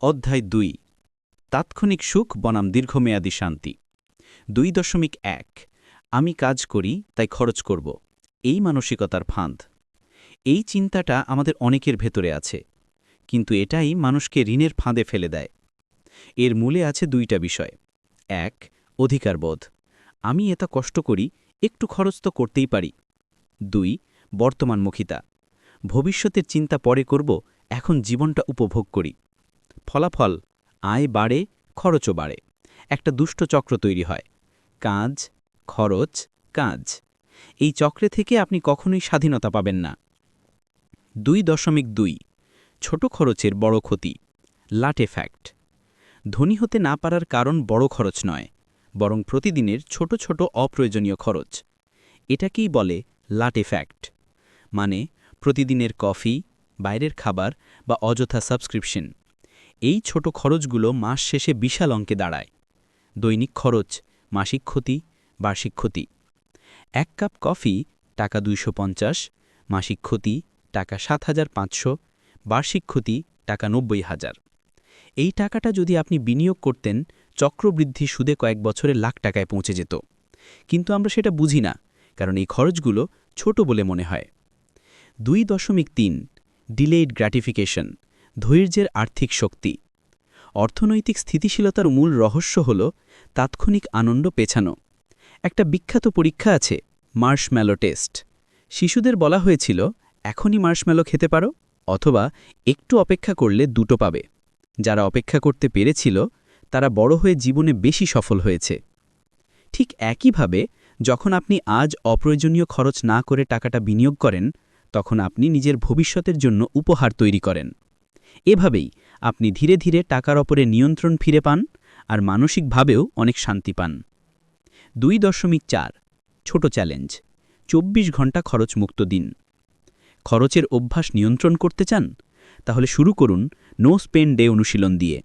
অধ্যায় দুই। তাৎক্ষণিক সুখ বনাম দীর্ঘমেয়াদী শান্তি। দুই দশমিক এক। আমি কাজ করি, তাই খরচ করব। এই মানসিকতার ফাঁদ। এই চিন্তাটা আমাদের অনেকের ভেতরে আছে। কিন্তু এটাই মানুষকে ঋণের ফাঁদে ফেলে দেয়। এর মূলে আছে দুইটা বিষয়। এক অধিকারবোধ আমি এত কষ্ট করি, একটু খরচ তো করতেই পারি। দুই, বর্তমানমুখিতা। ভবিষ্যতের চিন্তা পরে করব, এখন জীবনটা উপভোগ করি। ফলাফল, আয় বাড়ে, খরচও বাড়ে। একটা দুষ্ট চক্র তৈরি হয়। কাজ, খরচ, কাজ। এই চক্রে থেকে আপনি কখনোই স্বাধীনতা পাবেন না। দুই দশমিক দুই, ছোট খরচের বড় ক্ষতি, লাটে ফ্যাক্ট ধনী হতে না পারার কারণ বড় খরচ নয়, বরং প্রতিদিনের ছোট ছোট অপ্রয়োজনীয় খরচ। এটাকেই বলে লাটে ফ্যাক্ট মানে প্রতিদিনের কফি, বাইরের খাবার বা অযথা সাবস্ক্রিপশন। এই ছোট খরচগুলো মাস শেষে বিশাল অঙ্কে দাঁড়ায়। দৈনিক খরচ, মাসিক ক্ষতি, বার্ষিক ক্ষতি। এক কাপ কফি, টাকা দুইশো পঞ্চাশ, মাসিক ক্ষতি, টাকা সাত হাজার পাঁচশো, বার্ষিক ক্ষতি, টাকা নব্বই হাজার। এই টাকাটা যদি আপনি বিনিয়োগ করতেন, চক্রবৃদ্ধি সুদে কয়েক বছরে লাখ টাকায় পৌঁছে যেত। কিন্তু আমরা সেটা বুঝি না, কারণ এই খরচগুলো ছোট বলে মনে হয়। দুই দশমিক তিন ডিলেইড গ্র্যাটিফিকেশন। ধৈর্যের আর্থিক শক্তি। অর্থনৈতিক স্থিতিশীলতার মূল রহস্য হল তাৎক্ষণিক আনন্দ পেছানো। একটা বিখ্যাত পরীক্ষা আছে, মার্শম্যালো টেস্ট। শিশুদের বলা হয়েছিল, এখনই মার্শম্যালো খেতে পারো, অথবা একটু অপেক্ষা করলে দুটো পাবে। যারা অপেক্ষা করতে পেরেছিল, তারা বড় হয়ে জীবনে বেশি সফল হয়েছে। ঠিক একইভাবে, যখন আপনি আজ অপ্রয়োজনীয় খরচ না করে টাকাটা বিনিয়োগ করেন, তখন আপনি নিজের ভবিষ্যতের জন্য উপহার তৈরি করেন। এভাবেই আপনি ধীরে ধীরে টাকার ওপরে নিয়ন্ত্রণ ফিরে পান আর মানসিকভাবেও অনেক শান্তি পান। দুই দশমিক চার, ছোট চ্যালেঞ্জ ২৪ ঘণ্টা খরচ মুক্ত দিন। খরচের অভ্যাস নিয়ন্ত্রণ করতে চান? তাহলে শুরু করুন নো স্পেন ডে অনুশীলন দিয়ে।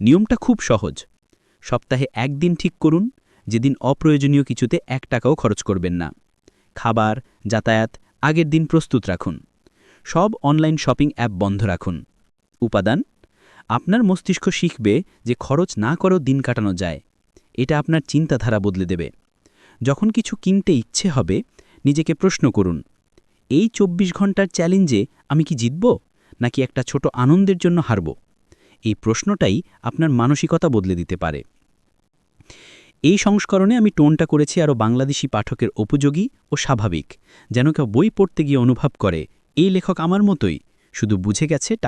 নিয়মটা খুব সহজ। সপ্তাহে একদিন ঠিক করুন, যেদিন অপ্রয়োজনীয় কিছুতে এক টাকাও খরচ করবেন না। খাবার, যাতায়াত, আগের দিন প্রস্তুত রাখুন। সব অনলাইন শপিং অ্যাপ বন্ধ রাখুন। উপাদান, আপনার মস্তিষ্ক শিখবে যে খরচ না করেও দিন কাটানো যায়। এটা আপনার চিন্তাধারা বদলে দেবে। যখন কিছু কিনতে ইচ্ছে হবে, নিজেকে প্রশ্ন করুন, এই ২৪ ঘণ্টার চ্যালেঞ্জে আমি কি জিতব, নাকি একটা ছোট আনন্দের জন্য হারব? এই প্রশ্নটাই আপনার মানসিকতা বদলে দিতে পারে। এই সংস্করণে আমি টোনটা করেছি আরও বাংলাদেশি পাঠকের উপযোগী ও স্বাভাবিক, যেন কেউ বই পড়তে গিয়ে অনুভব করে, এই লেখক আমার মতোই, শুধু বুঝে গেছে টাকা